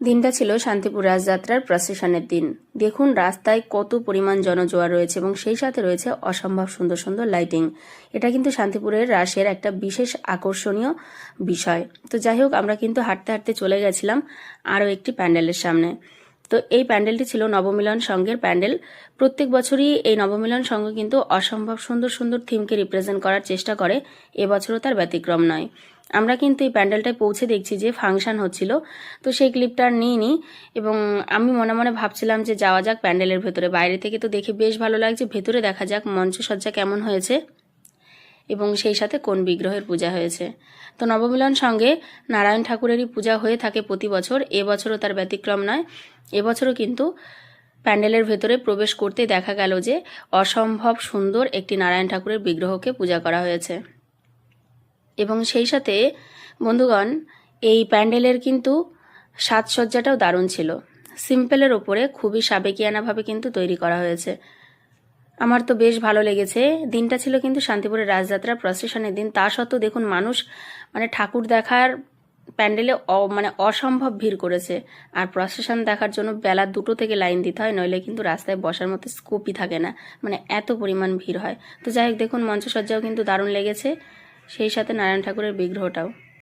দিনটা ছিল শান্তিপুর রাজযাত্রার প্রসেশনের দিন। দেখুন, রাস্তায় কত পরিমাণ জনজোয়ার রয়েছে এবং সেই সাথে রয়েছে অসম্ভব সুন্দর সুন্দর লাইটিং এটা কিন্তু শান্তিপুরের রাসের একটা বিশেষ আকর্ষণীয় বিষয়। তো যাই হোক, আমরা কিন্তু হাঁটতে হাঁটতে চলে গেছিলাম আরও একটি প্যান্ডেলের সামনে। তো এই প্যান্ডেলটি ছিল নবমিলন সংঘের প্যান্ডেল। প্রত্যেক বছরই এই নবমিলন সংঘ কিন্তু অসম্ভব সুন্দর সুন্দর থিমকে রিপ্রেজেন্ট করার চেষ্টা করে। এবছরও তার ব্যতিক্রম নয়। আমরা কিন্তু এই প্যান্ডেলটায় পৌঁছে দেখছি যে ফাংশন হচ্ছিল। তো সেই ক্লিপটা আর নিইনি এবং আমি মনে মনে ভাবছিলাম যে যাওয়া যাক প্যান্ডেলের ভেতরে। বাইরে থেকে তো দেখে বেশ ভালো লাগছে। ভেতরে দেখা যাক মঞ্চসজ্জা কেমন হয়েছে এবং সেই সাথে কোন বিগ্রহের পূজা হয়েছে। তো নবমিলন সঙ্গে নারায়ণ ঠাকুরেরই পূজা হয়ে থাকে প্রতি বছর। এবছরও তার ব্যতিক্রম নয়। এবছরও কিন্তু প্যান্ডেলের ভেতরে প্রবেশ করতে দেখা গেল যে অসম্ভব সুন্দর একটি নারায়ণ ঠাকুরের বিগ্রহকে পূজা করা হয়েছে। এবং সেই সাথে, বন্ধুগণ, এই প্যান্ডেলের কিন্তু সাজসজ্জাটাও দারুণ ছিল। সিম্পলের ওপরে খুবই সাবেকিয়ানাভাবে কিন্তু তৈরি করা হয়েছে। আমার তো বেশ ভালো লেগেছে। দিনটা ছিল কিন্তু শান্তিপুরের রাজযাত্রা প্রসেশনের দিন। তা সত্ত্বেও দেখুন, মানুষ মানে ঠাকুর দেখার প্যান্ডেলে মানে অসম্ভব ভিড় করেছে। আর প্রসেশন দেখার জন্য বেলা দুটো থেকে লাইন দিতে হয়, নইলে কিন্তু রাস্তায় বসার মতো স্কোপই থাকে না। মানে এত পরিমাণ ভিড় হয়। তো যাই হোক, দেখুন, মঞ্চসজ্জাও কিন্তু দারুণ লেগেছে। সেই সাথে নারায়ণ ঠাকুরের বিগ্রহটাও।